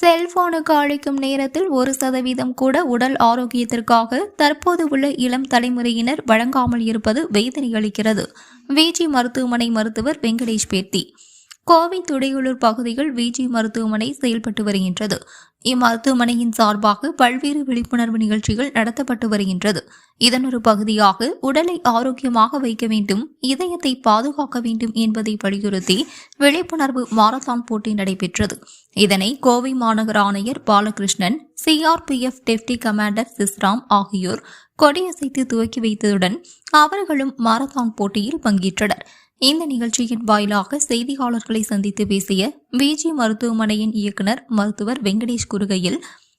செல்போனுக்கு அளிக்கும் நேரத்தில் ஒரு சதவீதம் கூட உடல் ஆரோக்கியத்திற்காக தற்போது உள்ள இளம் தலைமுறையினர் வழங்காமல் இருப்பது வேதனை அளிக்கிறது. விஜி மருத்துவமனை மருத்துவர் வெங்கடேஷ் பேட்டி. கோவை துடையுளூர் பகுதியில் விஜி மருத்துவமனை செயல்பட்டு வருகின்றது. இம்மருத்துவமனையின் சார்பாக பல்வேறு விழிப்புணர்வு நிகழ்ச்சிகள் நடத்தப்பட்டு வருகின்றது. இதன் ஒரு பகுதியாக உடலை ஆரோக்கியமாக வைக்க வேண்டும் இதயத்தை பாதுகாக்க வேண்டும் என்பதை வலியுறுத்தி விழிப்புணர்வு மாரத்தான் போட்டி நடைபெற்றது. இதனை கோவை மாநகர ஆணையர் Balakrishnan CRPF deputy commander Sisram ஆகியோர் கொடியசைத்து துவக்கி வைத்ததுடன் அவர்களும் மாரத்தான் போட்டியில் பங்கேற்றனர். இந்த நிகழ்ச்சியின் வாயிலாக செய்தியாளர்களை சந்தித்து பேசிய விஜி மருத்துவமனையின் இயக்குனர் மருத்துவர் வெங்கடேஷ் கூறுகையில்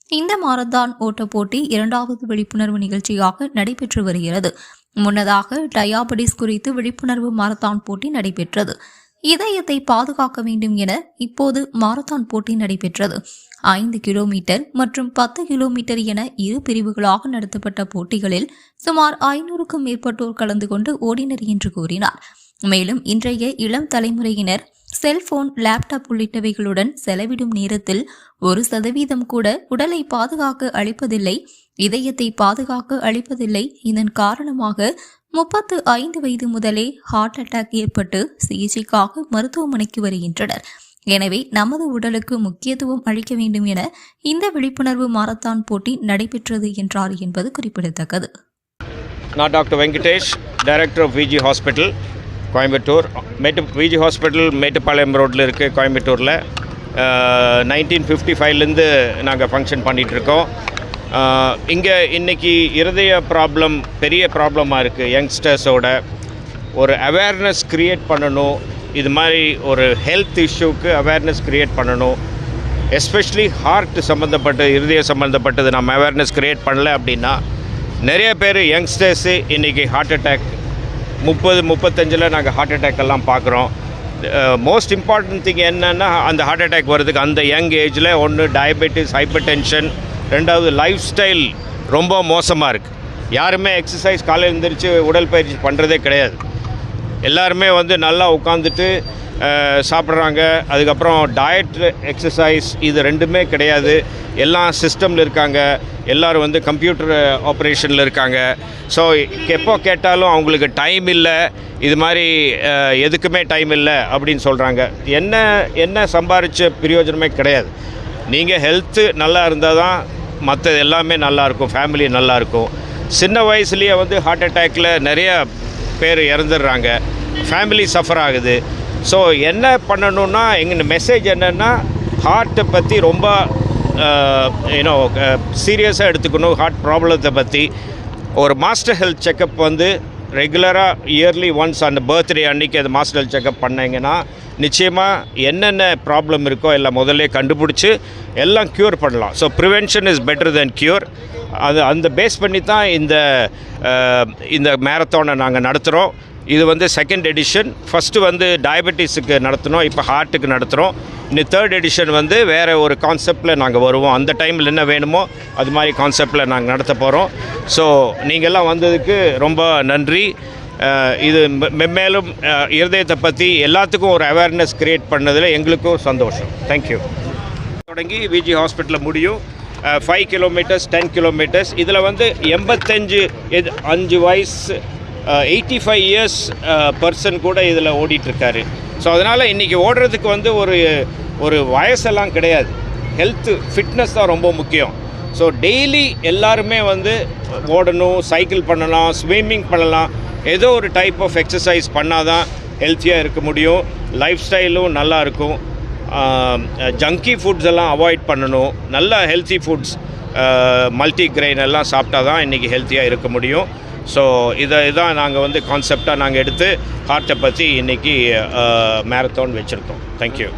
இந்த மாரத்தான் ஓட்டப் போட்டி இரண்டாவது விழிப்புணர்வு நிகழ்ச்சியாக நடைபெற்று வருகிறது. முன்னதாக டயாபடிஸ் குறித்து விழிப்புணர்வு மாரத்தான் போட்டி நடைபெற்றது. இதயத்தை பாதுகாக்க வேண்டும் என இப்போது மாரத்தான் போட்டி நடைபெற்றது. ஐந்து கிலோமீட்டர் மற்றும் பத்து கிலோமீட்டர் என இரு பிரிவுகளாக நடத்தப்பட்ட போட்டிகளில் சுமார் ஐநூறுக்கும் மேற்பட்டோர் கலந்து கொண்டு ஓடினர் என்று கூறினார். மேலும் இன்றைய இளம் தலைமுறையினர் செல்போன் லேப்டாப் உள்ளிட்டவைகளுடன் செலவிடும் நேரத்தில் ஒரு சதவீதம் கூட உடலை பாதுகாக்க அளிப்பதில்லை. இதயத்தை பாதுகாக்க அளிப்பதில்லை. இதன் காரணமாக முப்பத்து ஐந்து வயது முதலே ஹார்ட் அட்டாக் ஏற்பட்டு சிகிச்சைக்காக மருத்துவமனைக்கு வருகின்றனர். எனவே நமது உடலுக்கு முக்கியத்துவம் அளிக்க வேண்டும் என இந்த விழிப்புணர்வு மாரத்தான் போட்டி நடைபெற்றது என்றார் என்பது குறிப்பிடத்தக்கது. நான் doctor Venkatesh director of VG hospital Coimbatore mat VG hospital Mettupalayam ரோட்டில் இருக்குது கோயம்புத்தூரில். நைன்டீன் ஃபிஃப்டி ஃபைவ்லேருந்து நாங்கள் ஃபங்க்ஷன் பண்ணிகிட்ருக்கோம் இங்கே இன்றைக்கி இருதய ப்ராப்ளம் பெரிய ப்ராப்ளமாக இருக்குது யங்ஸ்டர்ஸோட ஒரு அவேர்னஸ் க்ரியேட் பண்ணணும். இது மாதிரி ஒரு ஹெல்த் இஷ்யூக்கு அவேர்னஸ் க்ரியேட் பண்ணணும். எஸ்பெஷலி ஹார்ட் சம்மந்தப்பட்ட இருதய சம்மந்தப்பட்டது நம்ம அவேர்னஸ் க்ரியேட் பண்ணல அப்படின்னா நிறைய பேர் யங்ஸ்டர்ஸு இன்றைக்கி ஹார்ட் அட்டாக் முப்பது முப்பத்தஞ்சில் நாங்கள் ஹார்ட் அட்டாக்கெல்லாம் பார்க்குறோம். மோஸ்ட் இம்பார்ட்டன்ட் திங் என்னென்னா அந்த ஹார்ட் அட்டாக் வர்றதுக்கு அந்த யங் ஏஜில் ஒன்று டயபெட்டிஸ் ஹைப்பர் டென்ஷன் ரெண்டாவது லைஃப் ஸ்டைல் ரொம்ப மோசமாக இருக்குது யாருமே எக்ஸசைஸ் காலையில் எழுந்திரிச்சு உடற்பயிற்சி பண்ணுறதே கிடையாது. எல்லாருமே வந்து நல்லா உட்காந்துட்டு சாப்பிட்றாங்க. அதுக்கப்புறம் டயட் எக்ஸசைஸ் இது ரெண்டுமே கிடையாது. எல்லாம் சிஸ்டமில் இருக்காங்க. எல்லோரும் வந்து கம்ப்யூட்டர் ஆப்ரேஷனில் இருக்காங்க. ஸோ எப்போ கேட்டாலும் அவங்களுக்கு டைம் இல்லை. இது மாதிரி எதுக்குமே டைம் இல்லை அப்படின்னு சொல்கிறாங்க என்ன என்ன சம்பாரித்த பிரயோஜனமே கிடையாது. நீங்கள் ஹெல்த்து நல்லா இருந்தால் தான் மற்றது எல்லாமே நல்லாயிருக்கும் ஃபேமிலி நல்லாயிருக்கும் சின்ன வயசுலேயே வந்து ஹார்ட் அட்டாக்கில் நிறைய பேர் இறந்துடுறாங்க. ஃபேமிலி சஃபர் ஆகுது. ஸோ என்ன பண்ணணும்னா எங்கள் மெசேஜ் என்னென்னா ஹார்ட்டை பற்றி ரொம்ப யூனோ சீரியஸாக எடுத்துக்கணும் ஹார்ட் ப்ராப்ளத்தை பற்றி ஒரு மாஸ்டர் ஹெல்த் செக்கப் வந்து ரெகுலராக இயர்லி ஒன்ஸ் அந்த பர்த்டே அன்றைக்கி அந்த மாஸ்டர் ஹெல்த் செக்கப் பண்ணீங்கன்னா நிச்சயமாக என்னென்ன ப்ராப்ளம் இருக்கோ எல்லாம் முதல்ல கண்டுபிடிச்சி எல்லாம் க்யூர் பண்ணலாம். So prevention is better then cure அது அந்த பேஸ் பண்ணி தான் இந்த இந்த மேரத்தானை நாங்கள் நடத்துகிறோம் இது வந்து செகண்ட் எடிஷன் ஃபஸ்ட்டு வந்து டயபெட்டிஸுக்கு நடத்தினோம் இப்போ ஹார்ட்டுக்கு நடத்துகிறோம் இன்னும் தேர்ட் எடிஷன் வந்து வேறு ஒரு கான்செப்டில் நாங்கள் வருவோம். அந்த டைமில் என்ன வேணுமோ அது மாதிரி கான்செப்டில் நாங்கள் நடத்த போகிறோம் ஸோ நீங்கள்லாம் வந்ததுக்கு ரொம்ப நன்றி. இது மெ- மென்மேலும் இருதயத்தை பற்றி எல்லாத்துக்கும் ஒரு அவேர்னஸ் க்ரியேட் பண்ணதில் எங்களுக்கும் சந்தோஷம். தேங்க்யூ தொடங்கி விஜி ஹாஸ்பிட்டலில் முடியும். ஃபைவ் கிலோமீட்டர்ஸ் டென் கிலோமீட்டர்ஸ் இதில் வந்து எண்பத்தஞ்சு இது அஞ்சு வயசு எயிட்டி ஃபைவ் இயர்ஸ் பர்சன் கூட இதில் ஓடிட்டுருக்காரு ஸோ அதனால் இன்றைக்கி ஓடுறதுக்கு வந்து ஒரு ஒரு வயசெல்லாம் கிடையாது. ஹெல்த்து ஃபிட்னஸ் தான் ரொம்ப முக்கியம். ஸோ டெய்லி எல்லாருமே வந்து ஓடணும் சைக்கிள் பண்ணலாம் ஸ்விம்மிங் பண்ணலாம். ஏதோ ஒரு டைப் ஆஃப் எக்ஸசைஸ் பண்ணால் தான் ஹெல்த்தியாக இருக்க முடியும். லைஃப் ஸ்டைலும் நல்லா இருக்கும். ஜங்கி ஃபுட்ஸ் எல்லாம் அவாய்ட் பண்ணணும். நல்ல ஹெல்த்தி ஃபுட்ஸ் மல்டி கிரெயின் எல்லாம் சாப்பிட்டா தான் இன்றைக்கி ஹெல்த்தியாக இருக்க முடியும். ஸோ இதை இதான் நாங்கள் வந்து கான்செப்டாக நாங்கள் எடுத்து ஹார்ட்டை பற்றி இன்றைக்கி மேரத்தான் வச்சுருக்கோம். தேங்க்யூ